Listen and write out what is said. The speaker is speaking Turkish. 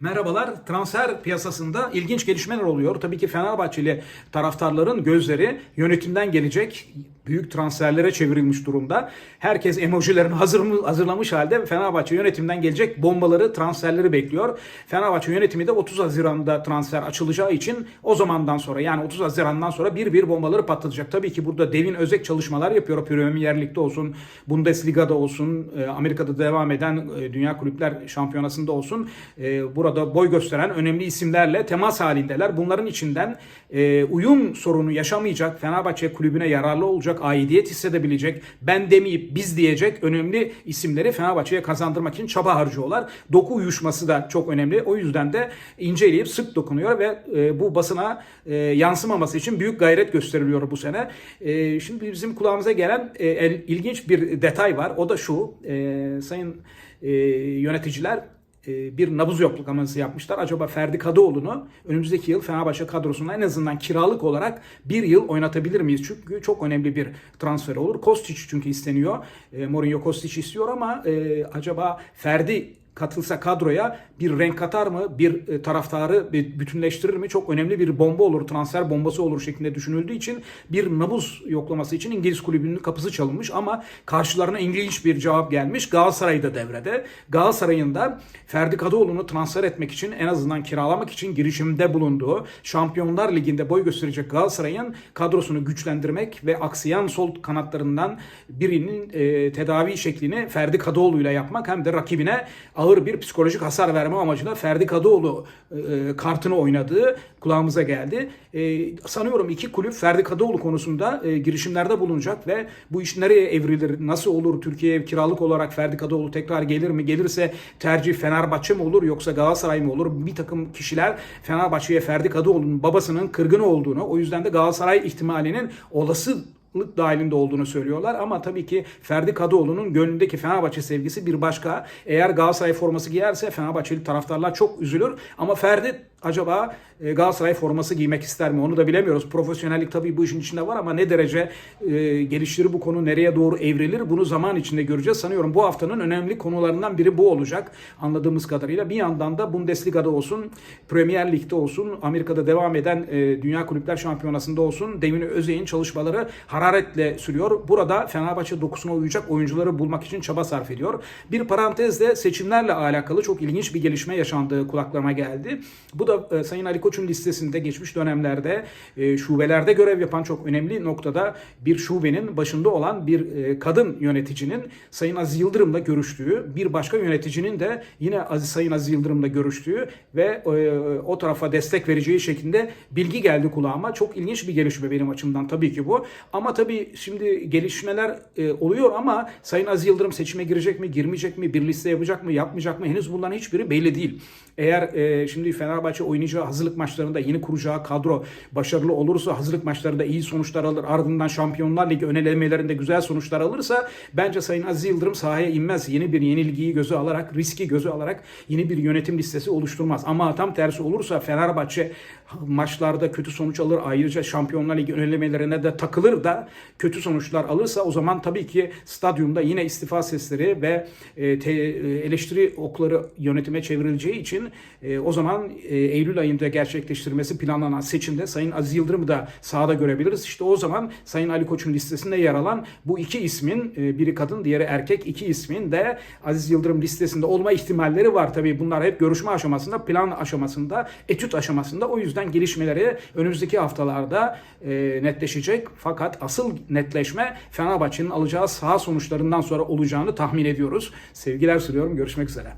Merhabalar. Transfer piyasasında ilginç gelişmeler oluyor. Tabii ki Fenerbahçeli taraftarların gözleri yönetimden gelecek büyük transferlere çevrilmiş durumda. Herkes emojilerini hazır mı, hazırlamış halde Fenerbahçe yönetimden gelecek bombaları, transferleri bekliyor. Fenerbahçe yönetimi de 30 Haziran'da transfer açılacağı için o zamandan sonra yani 30 Haziran'dan sonra bir bir bombaları patlatacak. Tabii ki burada devin özek çalışmalar yapıyor. Premier Lig'de olsun, Bundesliga'da olsun, e, Amerika'da devam eden e, Dünya Kulüpler Şampiyonası'nda olsun. e, Burada boy gösteren önemli isimlerle temas halindeler. Bunların içinden uyum sorunu yaşamayacak, Fenerbahçe kulübüne yararlı olacak, aidiyet hissedebilecek, ben demeyip biz diyecek önemli isimleri Fenerbahçe'ye kazandırmak için çaba harcıyorlar. Doku uyuşması da çok önemli. O yüzden de inceleyip sık dokunuyor ve e, bu basına e, yansımaması için büyük gayret gösteriliyor bu sene. E, şimdi bizim kulağımıza gelen e, el- ilginç bir detay var. O da şu. E, sayın e, yöneticiler bir nabız yoklaması yapmışlar. Acaba Ferdi Kadıoğlu'nu önümüzdeki yıl Fenerbahçe kadrosunda en azından kiralık olarak bir yıl oynatabilir miyiz? Çünkü çok önemli bir transfer olur. Kostić çünkü isteniyor. E, Mourinho Kostić istiyor ama e, acaba Ferdi katılsa kadroya bir renk katar mı? Bir e, taraftarı bütünleştirir mi? Çok önemli bir bomba olur, transfer bombası olur şeklinde düşünüldüğü için bir nabız yoklaması için İngiliz kulübünün kapısı çalınmış ama karşılarına ilginç bir cevap gelmiş. Galatasaray da devrede. Galatasaray'ın da Ferdi Kadıoğlu'nu transfer etmek için en azından kiralamak için girişimde bulunduğu Şampiyonlar Ligi'nde boy gösterecek Galatasaray'ın kadrosunu güçlendirmek ve aksayan sol kanatlarından birinin e, tedavi şeklini Ferdi Kadıoğlu ile yapmak hem de rakibine ağır bir psikolojik hasar verme amacıyla Ferdi Kadıoğlu e, kartını oynadığı kulağımıza geldi. E, sanıyorum iki kulüp Ferdi Kadıoğlu konusunda e, girişimlerde bulunacak ve bu iş nereye evrilir, nasıl olur, Türkiye'ye kiralık olarak Ferdi Kadıoğlu tekrar gelir mi, gelirse tercih Fenerbahçe mi olur yoksa Galatasaray mı olur? Bir takım kişiler Fenerbahçe'ye Ferdi Kadıoğlu'nun babasının kırgın olduğunu, o yüzden de Galatasaray ihtimalinin olası lık dahilinde olduğunu söylüyorlar ama tabii ki Ferdi Kadıoğlu'nun gönlündeki Fenerbahçe sevgisi bir başka. Eğer Galatasaray forması giyerse Fenerbahçeli taraftarlar çok üzülür ama Ferdi acaba e, Galatasaray forması giymek ister mi onu da bilemiyoruz. Profesyonellik tabii bu işin içinde var ama ne derece e, geliştirir bu konu nereye doğru evrilir bunu zaman içinde göreceğiz. Sanıyorum bu haftanın önemli konularından biri bu olacak anladığımız kadarıyla. Bir yandan da Bundesliga'da olsun, Premier Lig'de olsun, Amerika'da devam eden e, Dünya Kulüpler Şampiyonası'nda olsun Devin Özey'in çalışmaları hararetle sürüyor. Burada Fenerbahçe dokusuna uyacak oyuncuları bulmak için çaba sarf ediyor. Bir parantezde seçimlerle alakalı çok ilginç bir gelişme yaşandığı kulaklarıma geldi. Bu da e, Sayın Ali Koç'un listesinde geçmiş dönemlerde e, şubelerde görev yapan çok önemli noktada bir şubenin başında olan bir e, kadın yöneticinin Sayın Aziz Yıldırım'la görüştüğü, bir başka yöneticinin de yine Aziz Sayın Aziz Yıldırım'la görüştüğü ve e, o tarafa destek vereceği şeklinde bilgi geldi kulağıma. Çok ilginç bir gelişme benim açımdan tabii ki bu. Ama tabii şimdi gelişmeler e, oluyor ama Sayın Aziz Yıldırım seçime girecek mi, girmeyecek mi, bir liste yapacak mı, yapmayacak mı henüz bunların hiçbiri belli değil. Eğer e, şimdi Fenerbahçe oynayacağı hazırlık maçlarında yeni kuracağı kadro başarılı olursa hazırlık maçlarında iyi sonuçlar alır. Ardından Şampiyonlar Ligi önelemelerinde güzel sonuçlar alırsa bence Sayın Aziz Yıldırım sahaya inmez. Yeni bir yenilgiyi göze alarak, riski göze alarak yeni bir yönetim listesi oluşturmaz. Ama tam tersi olursa Fenerbahçe maçlarda kötü sonuç alır. Ayrıca Şampiyonlar Ligi önelemelerine de takılır da kötü sonuçlar alırsa o zaman tabii ki stadyumda yine istifa sesleri ve e, e, eleştiri okları yönetime çevrileceği için e, o zaman Eylül ayında gerçekleştirmesi planlanan seçimde Sayın Aziz Yıldırım'ı da sahada görebiliriz. İşte o zaman Sayın Ali Koç'un listesinde yer alan bu iki ismin biri kadın diğeri erkek iki ismin de Aziz Yıldırım listesinde olma ihtimalleri var. Tabii bunlar hep görüşme aşamasında, plan aşamasında, etüt aşamasında. O yüzden gelişmeleri önümüzdeki haftalarda netleşecek. Fakat asıl netleşme Fenerbahçe'nin alacağı saha sonuçlarından sonra olacağını tahmin ediyoruz. Sevgiler sunuyorum. Görüşmek üzere.